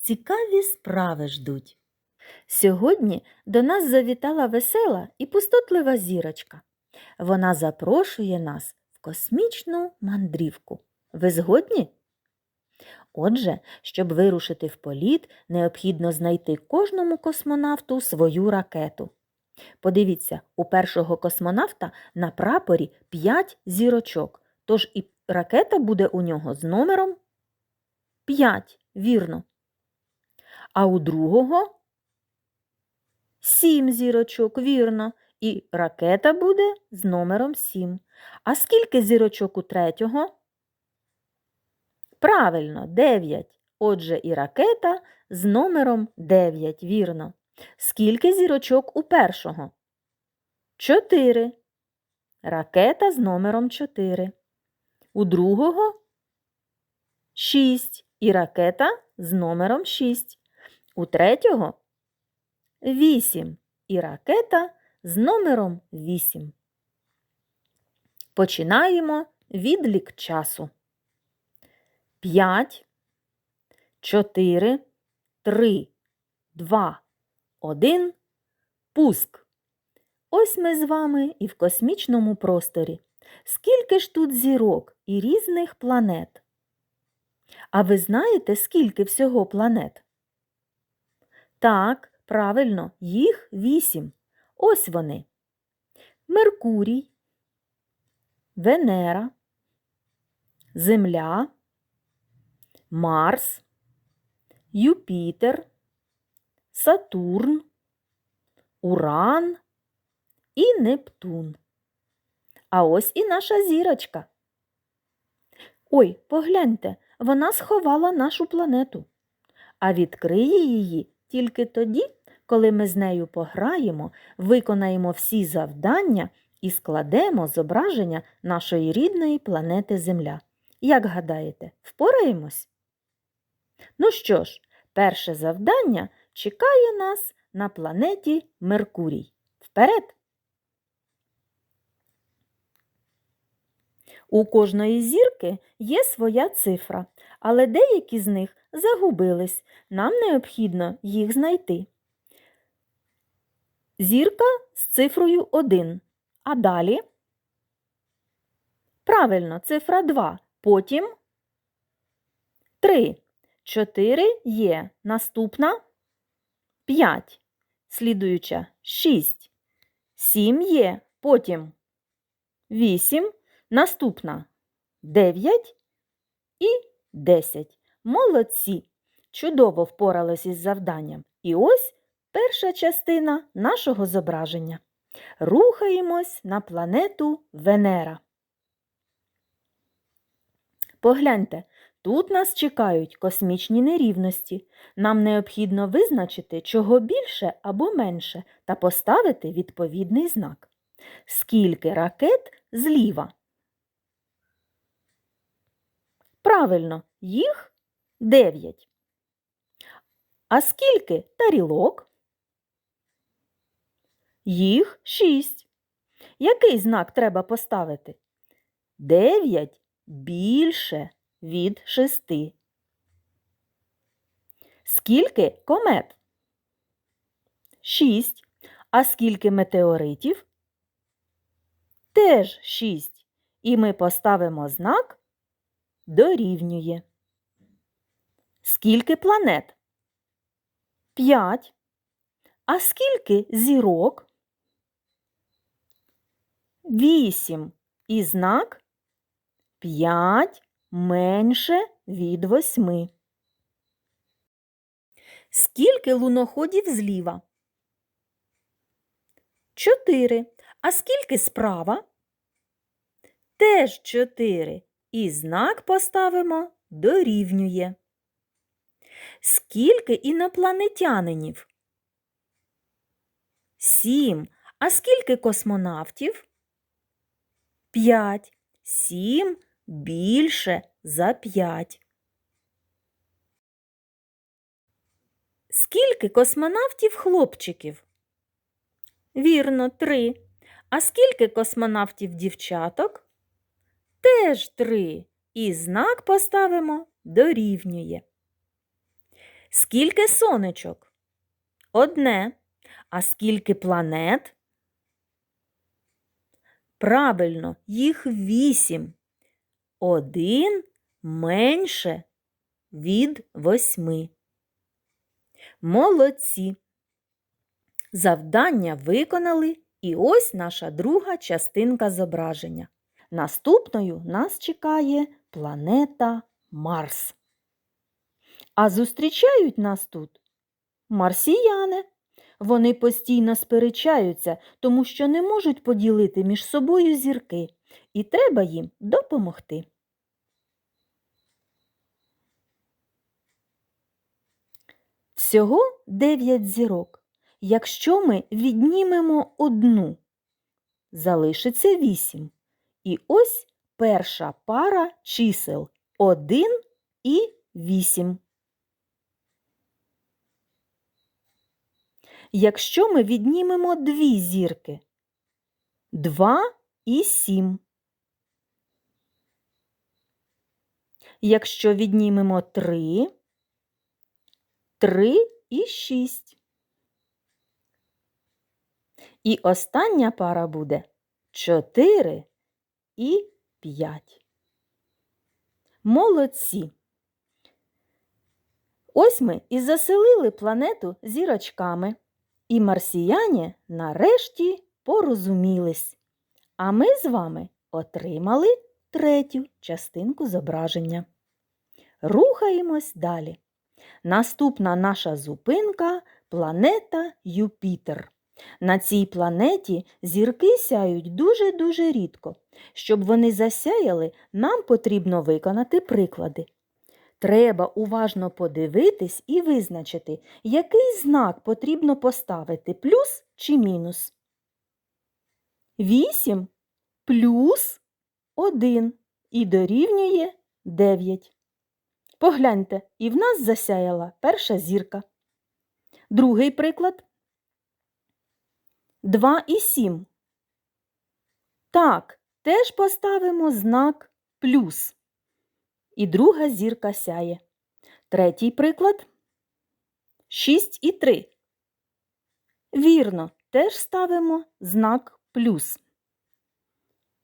цікаві справи ждуть. Сьогодні до нас завітала весела і пустотлива зірочка. Вона запрошує нас в космічну мандрівку. Ви згодні? Отже, щоб вирушити в політ, необхідно знайти кожному космонавту свою ракету. Подивіться, у першого космонавта на прапорі 5 зірочок, тож і ракета буде у нього з номером 5, вірно. А у другого 7 зірочок, вірно, і ракета буде з номером 7. А скільки зірочок у третього? Правильно, 9. Отже, і ракета з номером 9, вірно. Скільки зірочок у першого? 4. Ракета з номером 4. У другого 6. І ракета з номером 6. У третього 8. І ракета з номером 8. Починаємо відлік часу. 5, 4, 3, 2, 1. Пуск. Ось ми з вами і в космічному просторі. Скільки ж тут зірок і різних планет? А ви знаєте, скільки всього планет? Так, правильно, їх вісім. Ось вони. Меркурій, Венера, Земля. Марс, Юпітер, Сатурн, Уран і Нептун. А ось і наша зірочка. Ой, погляньте, вона сховала нашу планету, а відкриє її тільки тоді, коли ми з нею пограємо, виконаємо всі завдання і складемо зображення нашої рідної планети Земля. Як гадаєте, впораємось? Ну що ж, перше завдання чекає нас на планеті Меркурій. Вперед! У кожної зірки є своя цифра, але деякі з них загубились. Нам необхідно їх знайти. Зірка з цифрою 1. А далі? Правильно, цифра 2. Потім 3. 4 є. Наступна 5. Слідуюча 6. 7 є. Потім 8. Наступна 9 і 10. Молодці! Чудово впорались із завданням. І ось перша частина нашого зображення. Рухаємось на планету Венера. Погляньте, Тут нас чекають космічні нерівності. Нам необхідно визначити, чого більше або менше, та поставити відповідний знак. Скільки ракет зліва? Правильно, їх 9. А скільки тарілок? Їх 6. Який знак треба поставити? 9 більше від шести. Скільки комет? Шість. А скільки метеоритів? Теж шість. І ми поставимо знак дорівнює. Скільки планет? П'ять. А скільки зірок? Вісім. І знак п'ять менше від восьми. Скільки луноходів зліва? Чотири. А скільки справа? Теж чотири. І знак поставимо дорівнює. Скільки інопланетянинів? Сім. А скільки космонавтів? П'ять. Сім більше за п'ять. Скільки космонавтів хлопчиків? Вірно, три. А скільки космонавтів дівчаток? Теж три. І знак поставимо дорівнює. Скільки сонечок? Одне. А скільки планет? Правильно, їх вісім. Один менше від восьми. Молодці. Завдання виконали, і ось наша друга частинка зображення. Наступною нас чекає планета Марс. А зустрічають нас тут марсіяни. Вони постійно сперечаються, тому що не можуть поділити між собою зірки, і треба їм допомогти. Всього дев'ять зірок. Якщо ми віднімемо одну, залишиться вісім. І ось перша пара чисел 1 і 8. Якщо ми віднімемо дві зірки 2 і 7. Якщо віднімемо 3, 3 і 6. І остання пара буде 4 і 5. Молодці. Ось ми і заселили планету зірочками. І марсіяні нарешті порозумілись. А ми з вами отримали третю частинку зображення. Рухаємось далі. Наступна наша зупинка планета Юпітер. На цій планеті зірки сяють дуже-дуже рідко. Щоб вони засяяли, нам потрібно виконати приклади. Треба уважно подивитись і визначити, який знак потрібно поставити плюс чи мінус. 8 плюс 1 і дорівнює 9. Погляньте, і в нас засяяла перша зірка. Другий приклад. 2 і 7. Так, теж поставимо знак плюс. І друга зірка сяє. Третій приклад 6 і 3. Вірно, теж ставимо знак плюс.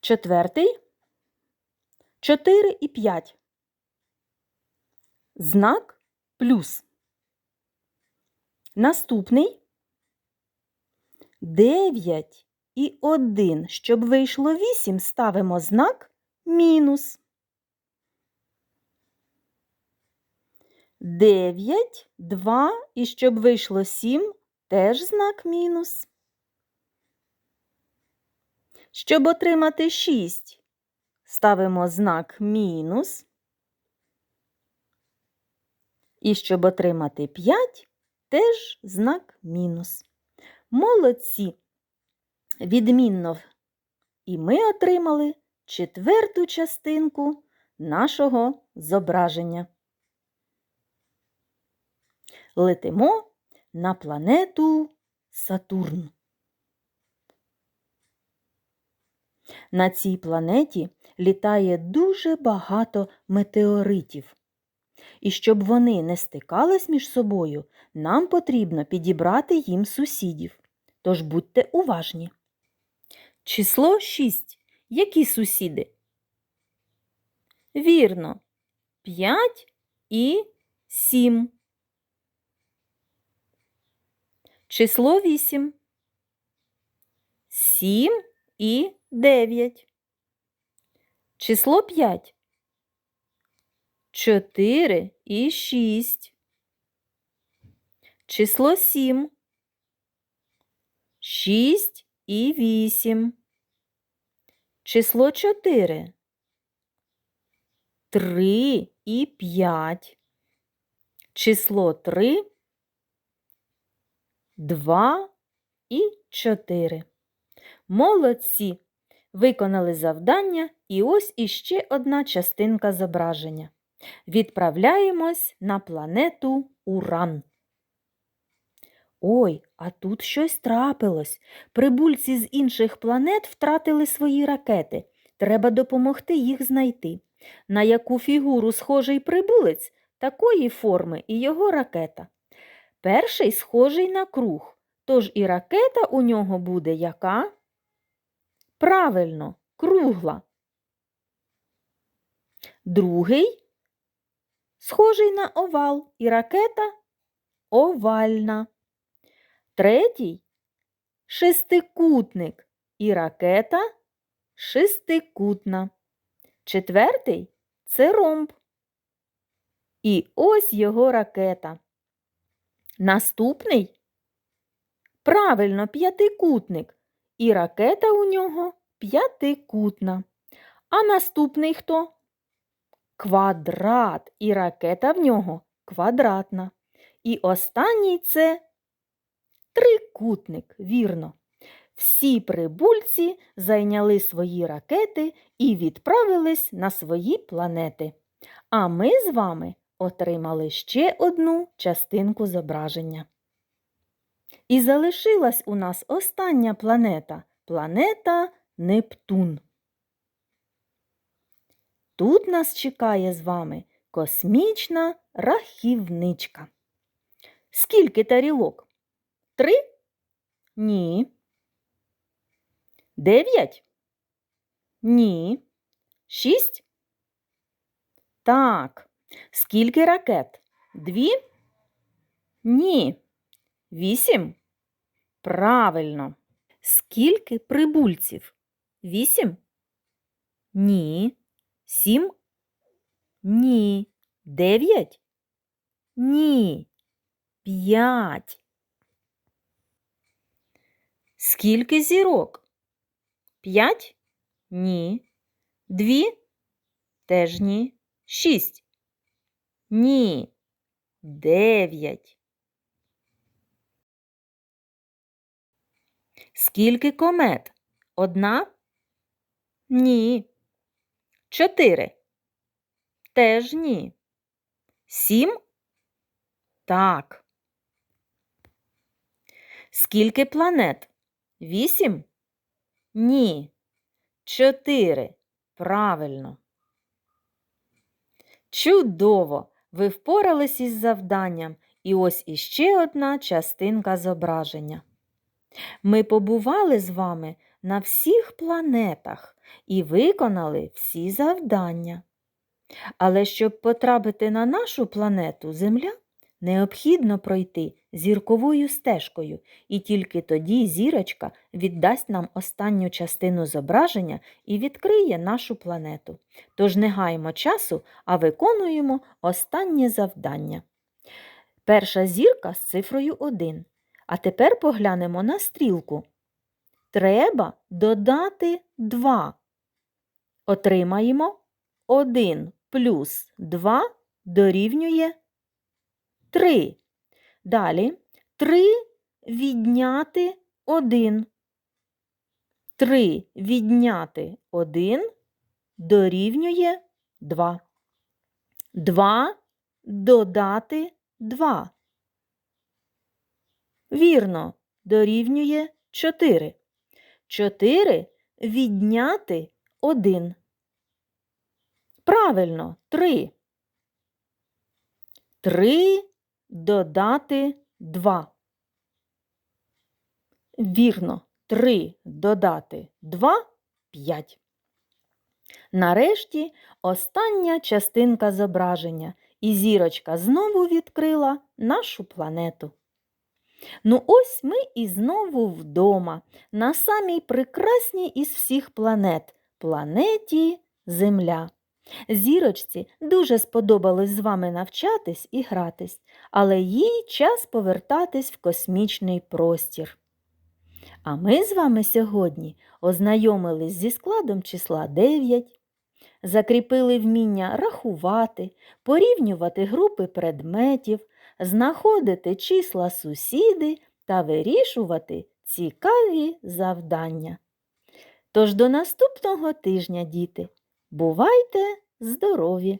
Четвертий 4 і 5. Знак плюс. Наступний 9 і 1. Щоб вийшло 8, ставимо знак мінус. 9, 2 і щоб вийшло 7, теж знак мінус. Щоб отримати 6, ставимо знак мінус. І щоб отримати 5, теж знак мінус. Молодці. Відмінно. І ми отримали четверту частинку нашого зображення. Летимо на планету Сатурн. На цій планеті літає дуже багато метеоритів. І щоб вони не стикались між собою, нам потрібно підібрати їм сусідів. Тож будьте уважні. Число 6. Які сусіди? Вірно. 5 і 7. Число 8. 7 і 9. Число 5. 4 і 6. Число 7. 6 і 8. Число 4. 3 і 5. число 3, 2 і 4. Молодці! Виконали завдання і ось іще одна частинка зображення. Відправляємось на планету Уран. Ой, а тут щось трапилось. Прибульці з інших планет втратили свої ракети. Треба допомогти їх знайти. На яку фігуру схожий прибулець, такої форми і його ракета. Перший схожий на круг, тож і ракета у нього буде яка? Правильно, кругла. Другий схожий на овал, і ракета овальна. Третій шестикутник, і ракета шестикутна. Четвертий це ромб. І ось його ракета. Наступний правильно п'ятикутник, і ракета у нього п'ятикутна. А наступний хто? Квадрат, і ракета в нього квадратна. І останній це трикутник, вірно. Всі прибульці зайняли свої ракети і відправились на свої планети. А ми з вами отримали ще одну частинку зображення. І залишилась у нас остання планета планета Нептун. Тут нас чекає з вами космічна рахівничка. Скільки тарілок? Три? Ні. Дев'ять? Ні. Шість? Так. Скільки ракет? Дві? Ні. Вісім? Правильно. Скільки прибульців? Вісім? Ні. Сім? Ні. Дев'ять? Ні. П'ять. Скільки зірок? П'ять? Ні. Дві? Теж ні. Шість? Ні. Дев'ять. Скільки комет? Одна? Ні. Чотири. Теж ні. Сім? Так. Скільки планет? Вісім? Ні. Чотири. Правильно. Чудово! Ви впорались із завданням, і ось іще одна частинка зображення. Ми побували з вами на всіх планетах і виконали всі завдання. Але щоб потрапити на нашу планету Земля, необхідно пройти зірковою стежкою, і тільки тоді зірочка віддасть нам останню частину зображення і відкриє нашу планету. Тож не гаємо часу, а виконуємо останнє завдання. Перша зірка з цифрою 1. А тепер поглянемо на стрілку. Треба додати 2. Отримаємо 1 плюс 2 дорівнює 3. Далі 3 відняти 1. 3 відняти 1 дорівнює 2. 2 додати 2. Вірно, дорівнює 4. 4 відняти 1. Правильно, 3. 3 додати 2. Вірно, 3 додати 2 5. Нарешті остання частинка зображення, і зірочка знову відкрила нашу планету. Ну ось ми і знову вдома, на самій прекрасній із всіх планет планеті Земля. Зірочці дуже сподобалось з вами навчатись і гратись, але їй час повертатись в космічний простір. А ми з вами сьогодні ознайомились зі складом числа 9, закріпили вміння рахувати, порівнювати групи предметів, знаходити числа сусіди та вирішувати цікаві завдання. Тож до наступного тижня, діти! Бувайте здорові!